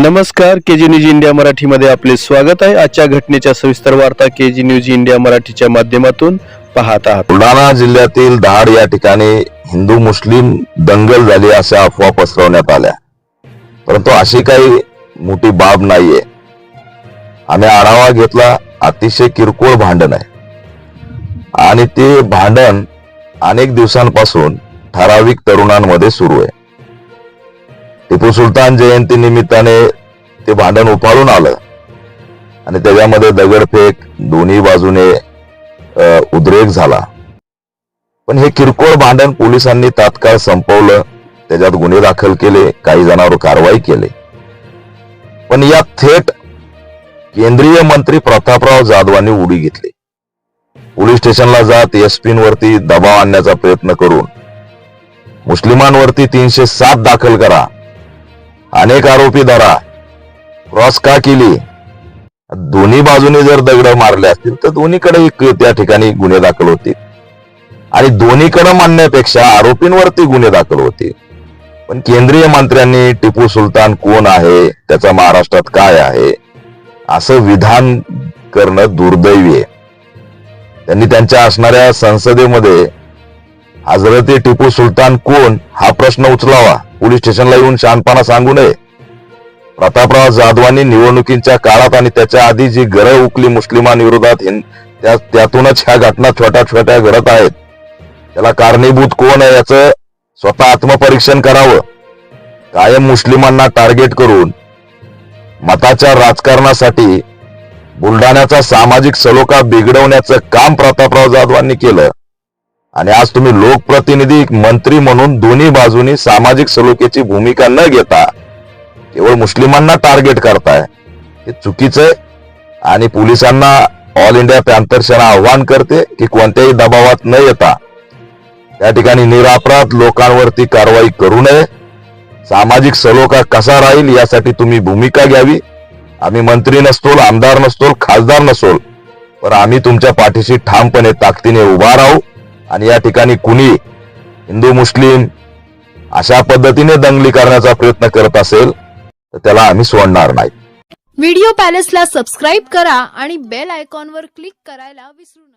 नमस्कार के जी news India मराठीमध्ये आपले स्वागत आहे. आजच्या घटनेच्या सविस्तर वार्ता के जी न्यूज इंडिया मराठीच्या माध्यमातून पाहत आहात. बुलढाणा जिल्ह्यातील दहाड या ठिकाणी हिंदू मुस्लिम दंगल झाली अशा अफवा पसरवण्यात आल्या. परंतु अशी काही मोठी बाब नाहीये. आम्ही आढावा घेतला अतिशय किरकोळ भांडण आहे. आणि ते भांडण अनेक दिवसांपासून ठराविक तरुणांमध्ये सुरू आहे. टिपू सुलतान जयंती निमित्ताने ते भांडण उपाडून आलं. आणि त्याच्यामध्ये दगडफेक दोन्ही बाजूने उद्रेक झाला. पण हे किरकोळ भांडण पोलिसांनी तात्काळ संपवलं. त्याच्यात गुन्हे दाखल केले काही जणांवर कारवाई केली. पण या थेट केंद्रीय मंत्री प्रतापराव जाधवांनी उडी घेतली. पोलीस स्टेशनला जात एसपींवरती दबाव आणण्याचा प्रयत्न करून. मुस्लिमांवरती तीनशे सात दाखल करा. अनेक आरोपी धरा क्रॉस का केली? दोन्ही बाजूने जर दगड मारले असतील तर दोन्हीकडे त्या ठिकाणी गुन्हे दाखल होतील. आणि दोन्हीकडे मानण्यापेक्षा आरोपींवरती गुन्हे दाखल होतील. पण केंद्रीय मंत्र्यांनी टिपू सुलतान कोण आहे? त्याचा महाराष्ट्रात काय आहे? असं विधान करणं दुर्दैवी आहे. त्यांनी त्यांच्या असणाऱ्या संसदेमध्ये हजरते टिपू सुलतान कोण? हा प्रश्न उचलावा. पोलीस स्टेशनला येऊन शानपणा सांगू नये. प्रतापराव जाधवांनी निवडणुकीच्या काळात आणि त्याच्या आधी जी गरज उकली मुस्लिमांविरोधात त्यातूनच ह्या घटना छोट्या छोट्या घडत आहेत. त्याला कारणीभूत कोण आहे याचं स्वतः आत्मपरीक्षण करावं. कायम मुस्लिमांना टार्गेट करून मताच्या राजकारणासाठी बुलढाण्याचा सामाजिक सलोखा बिघडवण्याचं काम प्रतापराव जाधवांनी केलं. आणि आज तुम्ही लोकप्रतिनिधी मंत्री म्हणून दोन्ही बाजूनी सामाजिक सलोखेची भूमिका न घेता केवळ मुस्लिमांना टार्गेट करताय. हे चुकीचं आहे. आणि पोलिसांना ऑल इंडिया पॅन्थर सेना आव्हान करते की कोणत्याही दबावात न येता त्या ठिकाणी निरापराध लोकांवरती कारवाई करू नये. सामाजिक सलोखा कसा राहील यासाठी तुम्ही भूमिका घ्यावी. आम्ही मंत्री नसतो आमदार नसतोल खासदार नसोल पण आम्ही तुमच्या पाठीशी ठामपणे ताकदीने उभा राहू. आणि या ठिकाणी कुणी हिंदू मुस्लिम अशा पद्धतीने दंगली करण्याचा प्रयत्न करत असेल तर त्याला आम्ही सोडणार नाही. व्हिडिओ पॅलेसला सबस्क्राईब करा आणि बेल आयकॉनवर क्लिक करायला विसरू नका.